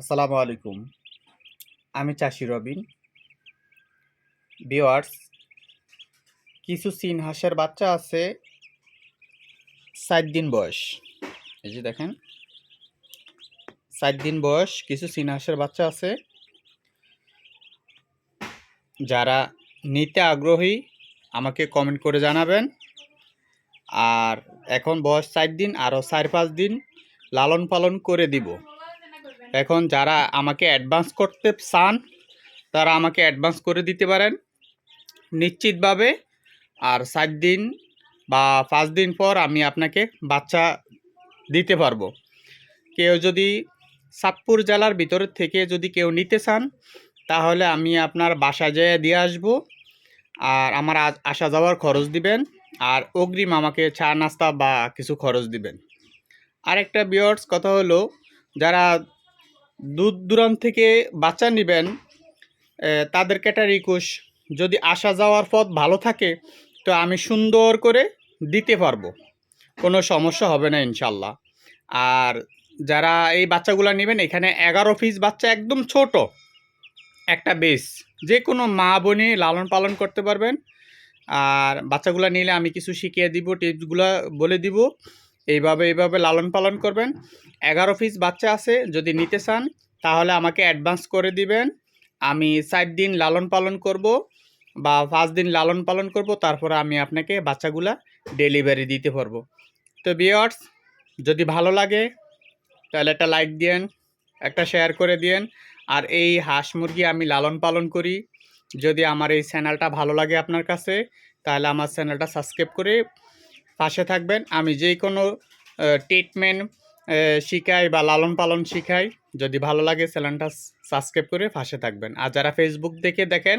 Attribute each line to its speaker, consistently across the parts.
Speaker 1: আসসালামু আলাইকুম। আমি চাষি রবিন। বিওয়ার্স কিছু হাঁসের বাচ্চা আছে সাত দিন বয়স। এই যে দেখেন সাত দিন বয়স, কিছু হাঁসের বাচ্চা আছে। যারা নিতে আগ্রহী, আমাকে কমেন্ট করে জানাবেন। আর এখন বয়স চার দিন আরও চার পাঁচ দিন লালন পালন করে দিব। এখন যারা আমাকে অ্যাডভান্স করতে চান, তারা আমাকে অ্যাডভান্স করে দিতে পারেন। নিশ্চিতভাবে আর সাত দিন বা পাঁচ দিন পর আমি আপনাকে বাচ্চা দিতে পারব। কেউ যদি সাতপুর জেলার ভিতর থেকে যদি কেউ নিতে চান, তাহলে আমি আপনার বাসা যেয়ে দিয়ে আসব আর আমার আসা যাওয়ার খরচ দিবেন আর অগ্রিম আমাকে চা নাস্তা বা কিছু খরচ দিবেন। আরেকটা বিয়ার্স কথা হলো, যারা দূর দূরান্ত থেকে বাচ্চা নেবেন তাদেরকে একটা রিকোয়েস্ট যদি আসা যাওয়ার পথ ভালো থাকে, তো আমি সুন্দর করে দিতে পারব। কোনো সমস্যা হবে না ইনশাল্লাহ। আর যারা এই বাচ্চাগুলো নেবেন, এখানে এগারো পিস বাচ্চা একদম ছোট। একটা বেস যে কোনো মা বোনে লালন পালন করতে পারবেন। আর বাচ্চাগুলো নিলে আমি কিছু শিখিয়ে দিব টিপসগুলো বলে দিব। এইভাবে এইভাবে লালন পালন করবেন। এগারো পিস বাচ্চা আছে, যদি নিতে চান, তাহলে আমাকে অ্যাডভান্স করে দিবেন। আমি চার দিন লালন পালন করব বা পাঁচ দিন লালন পালন করব, তারপরে আমি আপনাকে বাচ্চাগুলা ডেলিভারি দিতে পারব। তো বিয়ার্স যদি ভালো লাগে, তাহলে একটা লাইক দিয়েন, একটা শেয়ার করে দিয়েন। আর এই হাঁস মুরগি আমি লালন পালন করি। যদি আমার এই চ্যানেলটা ভালো লাগে আপনার কাছে, তাহলে আমার চ্যানেলটা সাবস্ক্রাইব করে পাশে থাকবেন। আমি যে কোনো ট্রিটমেন্ট শিখাই বা লালন পালন শিখাই। যদি ভালো লাগে চ্যানেলটা সাবস্ক্রাইব করে পাশে থাকবেন। আর যারা ফেসবুক দেখে দেখেন,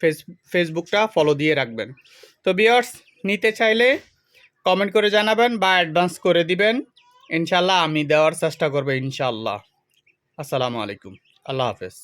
Speaker 1: ফেস ফেসবুকটা ফলো দিয়ে রাখবেন। তো বিয়ার্স নিতে চাইলে কমেন্ট করে জানাবেন বা অ্যাডভান্স করে দিবেন। ইনশাল্লাহ আমি দেওয়ার চেষ্টা করব ইনশাল্লাহ আসসালামু আলাইকুম। আল্লাহ হাফেজ।